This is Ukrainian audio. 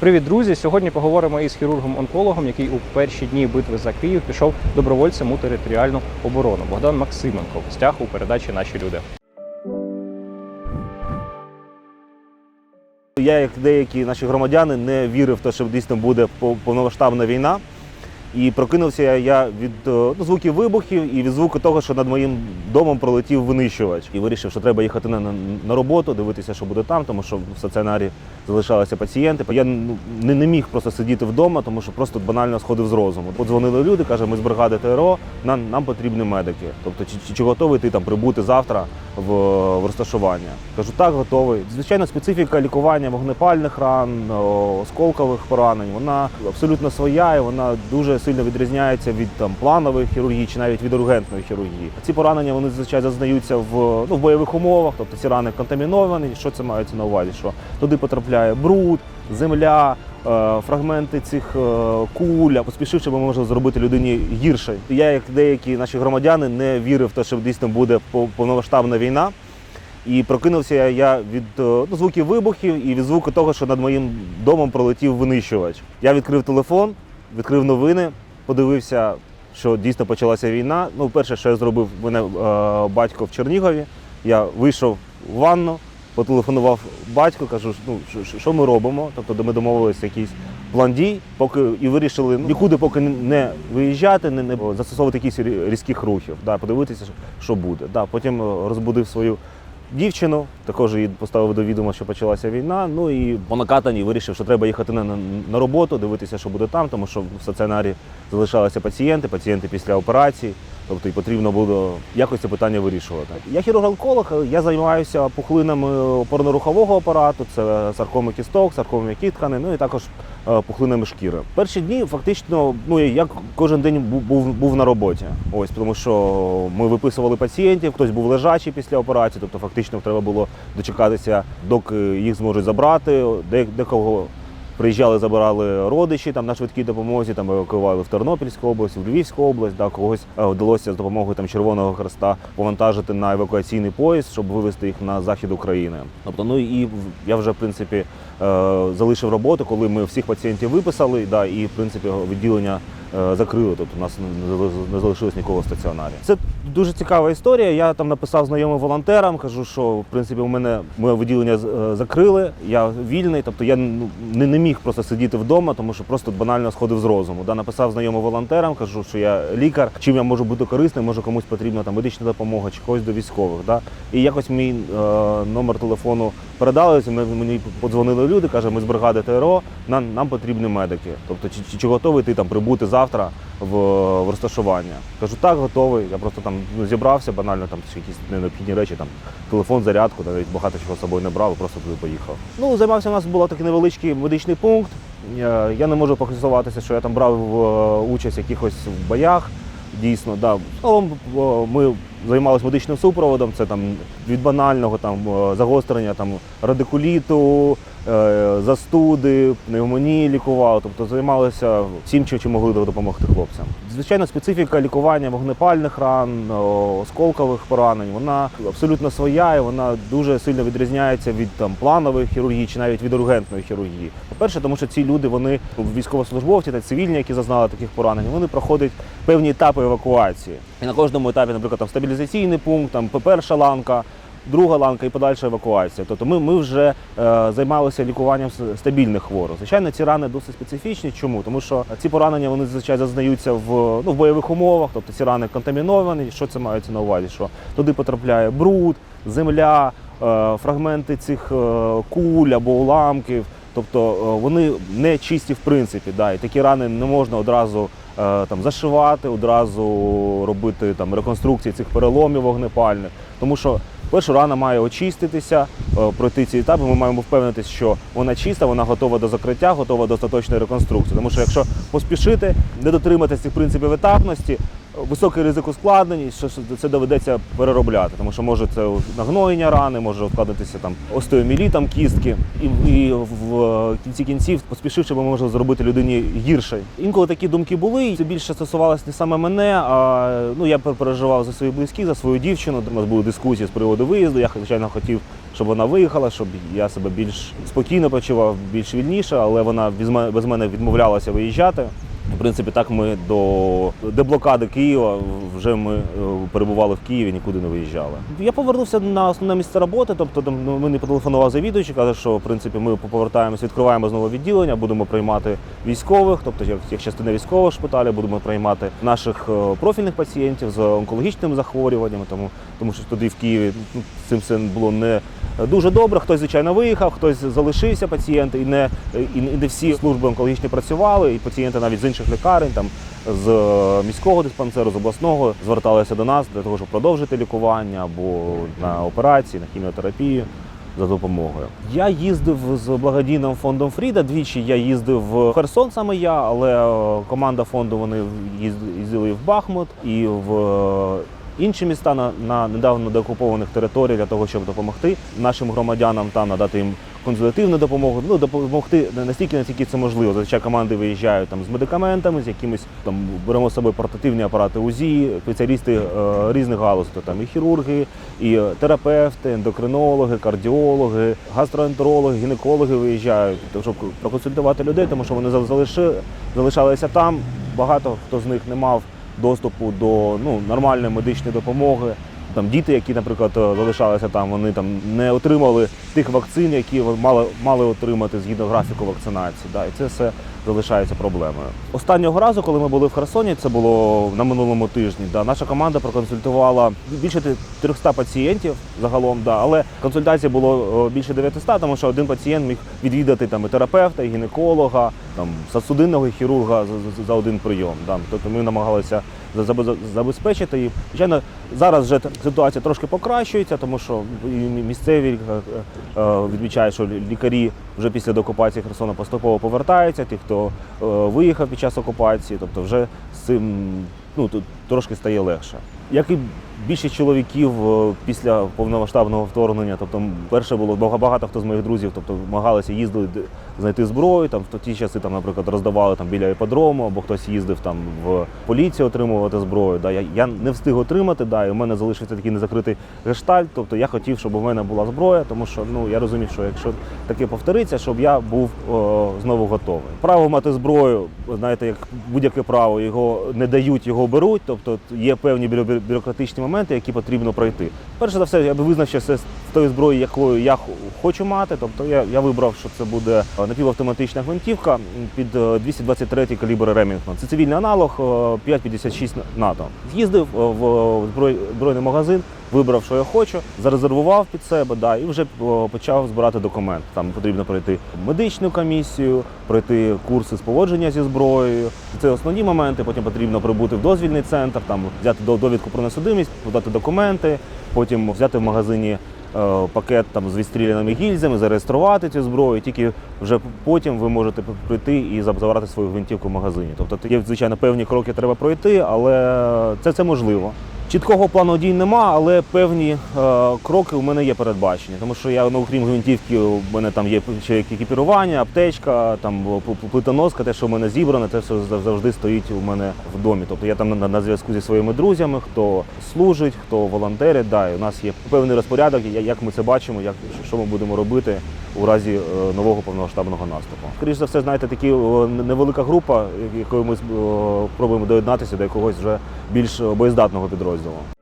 Привіт, друзі! Сьогодні поговоримо із хірургом-онкологом, який у перші дні битви за Київ пішов добровольцем у територіальну оборону. Богдан Максименко в у передачі Наші люди. Я, як деякі наші громадяни, не вірив в те, що дійсно буде пов- повномасштабна війна. І прокинувся я від е, ну, звуків вибухів і від звуку того, що над моїм домом пролетів винищувач. І вирішив, що треба їхати на, на, роботу, дивитися, що буде там, тому що в стаціонарі залишалися пацієнти. Я ну, не, не міг просто сидіти вдома, тому що просто банально сходив з розуму. Подзвонили люди, каже, ми з бригади ТРО, нам, нам потрібні медики. Тобто, чи, чи, чи готовий ти там прибути завтра в, розташування? Кажу, так, готовий. Звичайно, специфіка лікування вогнепальних ран, осколкових поранень, вона абсолютно своя і вона дуже сильно відрізняється від там планової хірургії чи навіть від ургентної хірургії. Ці поранення вони зазвичай зазнаються в, ну, в бойових умовах, тобто ці рани контаміновані. Що це мається на увазі? Що туди потрапляє бруд, земля. Е, Фрагменти цих е, куль, а поспішивши, ми можемо зробити людині гірше. Я, як деякі наші громадяни, не вірив в те, що дійсно буде пов- повномасштабна війна. І прокинувся я від е, ну, звуків вибухів і від звуку того, що над моїм домом пролетів винищувач. Я відкрив телефон, відкрив новини, подивився, що дійсно почалася війна. Ну, перше, що я зробив, мене е, батько в Чернігові. Я вийшов в ванну, потелефонував батьку, кажу, ну що- ми робимо? Тобто ми домовилися якийсь план дій, поки і вирішили ну, нікуди поки не виїжджати, не, не застосовувати якісь різких рухів, да, подивитися, що буде. Да, потім е, розбудив свою дівчину, також її поставив до відома, що почалася війна. Ну і по накатанні вирішив, що треба їхати на, на роботу, дивитися, що буде там, тому що в стаціонарі залишалися пацієнти, пацієнти після операції. Тобто і потрібно було якось це питання вирішувати. Я хірург-онколог, я займаюся пухлинами опорно-рухового апарату, це саркоми кісток, саркоми тканин, ну і також е, пухлинами шкіри. Перші дні фактично, ну я кожен день був, був, на роботі. Ось тому, що ми виписували пацієнтів, хтось був лежачий після операції, тобто фактично треба було дочекатися, доки їх зможуть забрати. Де, декого приїжджали, забирали родичі там на швидкій допомозі, там евакуювали в Тернопільську область, в Львівську область. Да, когось е, вдалося з допомогою там Червоного Хреста повантажити на евакуаційний поїзд, щоб вивезти їх на захід України. Тобто, ну і я вже в принципі е, залишив роботу, коли ми всіх пацієнтів виписали, да, і в принципі відділення закрили. Тобто у нас не зали- не залишилось нікого в стаціонарі. Це дуже цікава історія. Я там написав знайомим волонтерам, кажу, що в принципі у мене моє відділення з- е, закрили, я вільний, тобто я ну, не, не міг просто сидіти вдома, тому що просто банально сходив з розуму. Да, написав знайомим волонтерам, кажу, що я лікар, чим я можу бути корисним, може комусь потрібна там медична допомога чи когось до військових. Да. І якось мій е, номер телефону передали, ми- мені подзвонили люди, каже, ми з бригади ТРО, нам, нам потрібні медики. Тобто, чи, чи, чи готовий ти там прибути завтра в, в розташування? Кажу, так, готовий. Я просто там ну, зібрався, банально там якісь необхідні речі, там телефон, зарядку, навіть багато чого з собою не брав, просто туди поїхав. Ну, займався у нас був такий невеличкий медичний пункт. Я, не можу похизуватися, що я там брав е, участь в якихось боях. Дійсно, да. Загалом е, ми займалися медичним супроводом. Це там від банального там е, загострення там радикуліту, е, застуди, пневмонії лікували. Тобто займалися всім, чим могли допомогти хлопцям. Звичайно, специфіка лікування вогнепальних ран, осколкових поранень, вона абсолютно своя і вона дуже сильно відрізняється від там планової хірургії чи навіть від ургентної хірургії. По-перше, тому що ці люди, вони військовослужбовці та цивільні, які зазнали таких поранень, вони проходять певні етапи евакуації. І на кожному етапі, наприклад, там стабілізаційний пункт, там перша ланка. Друга ланка і подальша евакуація. Тобто ми, ми вже е, займалися лікуванням стабільних хворих. Звичайно, ці рани досить специфічні. Чому? Тому що ці поранення вони зазвичай зазнаються в, ну, в бойових умовах, тобто ці рани контаміновані. Що це мається на увазі? Що туди потрапляє бруд, земля, е, фрагменти цих е, куль або уламків. Тобто е, вони не чисті в принципі. Да, і такі рани не можна одразу там зашивати, одразу робити там реконструкції цих переломів вогнепальних, тому що перша рана має очиститися, е, пройти ці етапи. Ми маємо впевнитися, що вона чиста, вона готова до закриття, готова до остаточної реконструкції. Тому що якщо поспішити, не дотриматися цих принципів етапності, е, високий ризик ускладнень, що це доведеться переробляти, тому що може це нагноєння рани, може ускладнитися там остеомілітом кістки, і, і в кінці кінців, поспішивши, ми можемо зробити людині гірше. Інколи такі думки були, і це більше стосувалося не саме мене, а ну я переживав за своїх близьких, за свою дівчину. У нас були дискусії з приводу виїзду. Я звичайно хотів щоб вона виїхала, щоб я себе більш спокійно почував, більш вільніше, але вона без мене відмовлялася виїжджати. В принципі, так ми до деблокади Києва вже ми е, перебували в Києві, нікуди не виїжджали. Я повернувся на основне місце роботи, тобто там ну, мені потелефонував завідуючий, каже, що в принципі ми повертаємось, відкриваємо знову відділення, будемо приймати військових, тобто як, частина військового шпиталю, будемо приймати наших е, профільних пацієнтів з онкологічними захворюваннями, тому, тому що тоді в Києві ну, цим все було не дуже добре. Хтось, звичайно, виїхав, хтось залишився пацієнт, і не, і не всі служби онкологічні працювали, і пацієнти навіть з інших лікарень, там з е, міського диспансеру, з обласного зверталися до нас для того, щоб продовжити лікування або на операції, на хіміотерапію. За допомогою я їздив з благодійним фондом Фріда. Двічі я їздив в Херсон, саме я, але е, команда фонду вони їздили в Бахмут, і в е, інші міста на, на недавно деокупованих територіях для того, щоб допомогти нашим громадянам там надати їм консультативну допомогу. Ну допомогти настільки, наскільки це можливо. Зазвичай команди виїжджають там з медикаментами, з якимись там беремо з собою портативні апарати УЗІ, спеціалісти е, різних галузей, то там і хірурги, і е, терапевти, ендокринологи, кардіологи, гастроентерологи, гінекологи виїжджають, то, щоб проконсультувати людей, тому що вони залиши, залишалися там. Багато хто з них не мав доступу до ну, нормальної медичної допомоги. Там діти, які, наприклад, е, залишалися там, вони там не отримали тих вакцин, які мали, мали отримати згідно графіку вакцинації. Да, і це все залишається проблемою. Останнього разу, коли ми були в Херсоні, це було на минулому тижні. Да, наша команда проконсультувала більше 300 пацієнтів загалом, да, але консультацій було е, більше 900, тому що один пацієнт міг відвідати там і терапевта, і гінеколога, там судинного хірурга за, за- один прийом. Да. Тобто ми намагалися за- за- забезпечити їх. Звичайно, зараз вже ситуація трошки покращується, тому що місцеві е, е, відмічають, що лікарі вже після деокупації Херсона поступово повертаються. Ті, хто е, виїхав під час окупації, тобто вже з цим ну, тут трошки стає легше. Як і більшість чоловіків е, після повномасштабного вторгнення, тобто перше було бага- багато хто з моїх друзів, тобто намагалися їздили д- знайти зброю. Там в ті часи там, наприклад, роздавали там біля іподрому, або хтось їздив там в поліцію отримувати зброю. Да. Я, я не встиг отримати, да, і в мене залишився такий незакритий гештальт. Тобто я хотів, щоб у мене була зброя, тому що ну я розумів, що якщо таке повториться, щоб я був о, знову готовий. Право мати зброю, знаєте, як будь-яке право, його не дають, його беруть. Тобто є певні бюро- бю- бюрократичні моменти, які потрібно пройти. Перше за все, я би визначився з тою зброєю, якою я хочу мати. Тобто я, я вибрав, що це буде напівавтоматична гвинтівка під е, 223 калібр Ремінгтон. Це цивільний аналог е, 5,56 НАТО. З'їздив е, в збройний магазин, вибрав, що я хочу, зарезервував під себе, да, і вже почав збирати документ. Там потрібно пройти медичну комісію, пройти курси з поводження зі зброєю. Це основні моменти. Потім потрібно прибути в дозвільний центр, там взяти довідку про несудимість, подати документи, потім взяти в магазині. Е, Пакет там з відстріляними гільзами, зареєструвати цю зброю. Тільки вже потім ви можете прийти і забрати свою гвинтівку в магазині. Тобто є звичайно певні кроки треба пройти, але це, це можливо. Чіткого плану дій нема, але певні е, кроки у мене є передбачені. Тому що я, ну, окрім гвинтівки, у мене там є екіпірування, аптечка, там п- плитоноска, те, що в мене зібране, це все завжди стоїть у мене в домі. Тобто я там на, на зв'язку зі своїми друзями, хто служить, хто волонтерить. Да, і у нас є певний розпорядок, як ми це бачимо, як, що ми будемо робити у разі е, нового повномасштабного наступу. Скоріше за все, знаєте, такі невелика група, якою ми спробуємо пробуємо доєднатися до якогось вже більш боєздатного підрозділу.